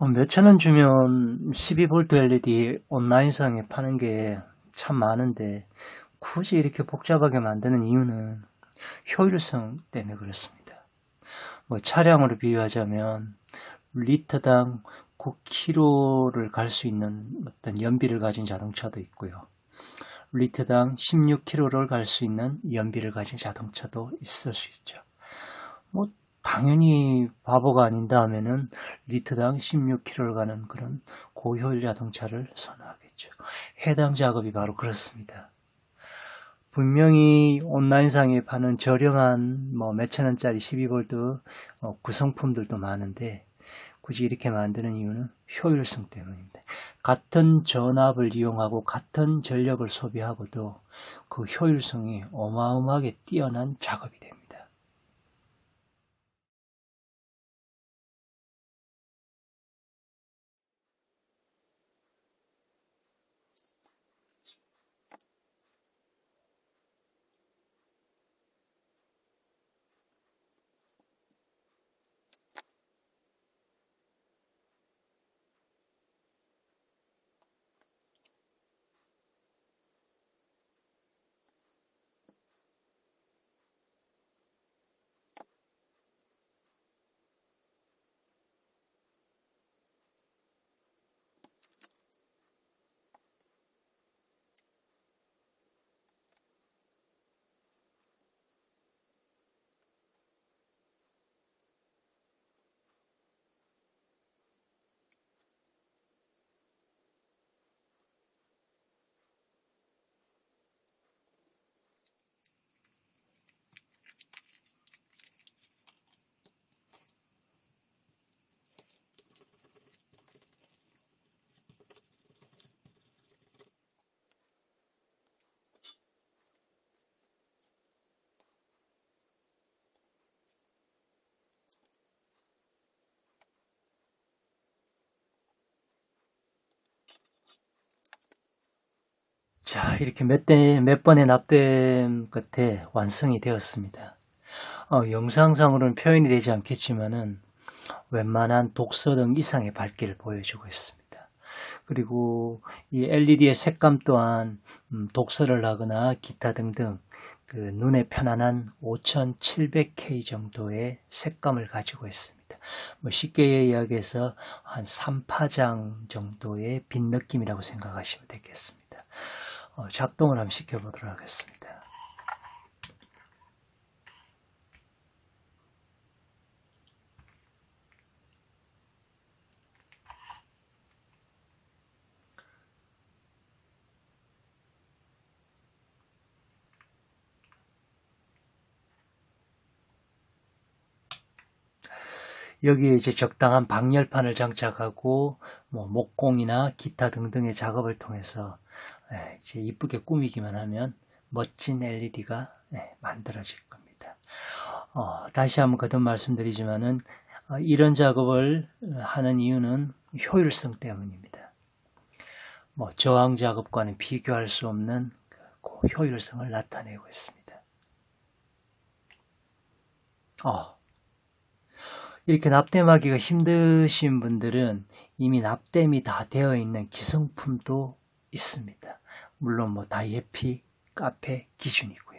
어, 몇천 원 주면 12V LED 온라인상에 파는 게 참 많은데 굳이 이렇게 복잡하게 만드는 이유는 효율성 때문에 그렇습니다. 뭐 차량으로 비유하자면 리터당 9km를 갈 수 있는 어떤 연비를 가진 자동차도 있고요. 리터당 16km를 갈 수 있는 연비를 가진 자동차도 있을 수 있죠. 뭐 당연히 바보가 아닌다 하면은 리터당 16km를 가는 그런 고효율 자동차를 선호하겠죠. 해당 작업이 바로 그렇습니다. 분명히 온라인상에 파는 저렴한 뭐 몇천 원짜리 12V 어, 구성품들도 많은데 굳이 이렇게 만드는 이유는 효율성 때문입니다. 같은 전압을 이용하고 같은 전력을 소비하고도 그 효율성이 어마어마하게 뛰어난 작업이 됩니다. 자, 이렇게 몇 대, 몇 번의 납땜 끝에 완성이 되었습니다. 어, 영상상으로는 표현이 되지 않겠지만은 웬만한 독서 등 이상의 밝기를 보여주고 있습니다. 그리고 이 LED의 색감 또한 음, 독서를 하거나 기타 등등 그 눈에 편안한 5700K 정도의 색감을 가지고 있습니다. 뭐 쉽게 이야기해서 한 3파장 정도의 빛 느낌이라고 생각하시면 되겠습니다. 어, 작동을 한번 시켜보도록 하겠습니다. 여기에 이제 적당한 방열판을 장착하고 뭐 목공이나 기타 등등의 작업을 통해서 예, 이제 이쁘게 꾸미기만 하면 멋진 LED가 예, 만들어질 겁니다. 어, 다시 한번 거듭 말씀드리지만은 어, 이런 작업을 하는 이유는 효율성 때문입니다. 뭐 저항 작업과는 비교할 수 없는 그 효율성을 나타내고 있습니다. 어, 이렇게 납땜하기가 힘드신 분들은 이미 납땜이 다 되어 있는 기성품도 있습니다. 물론 뭐 다이에피, 카페 기준이고.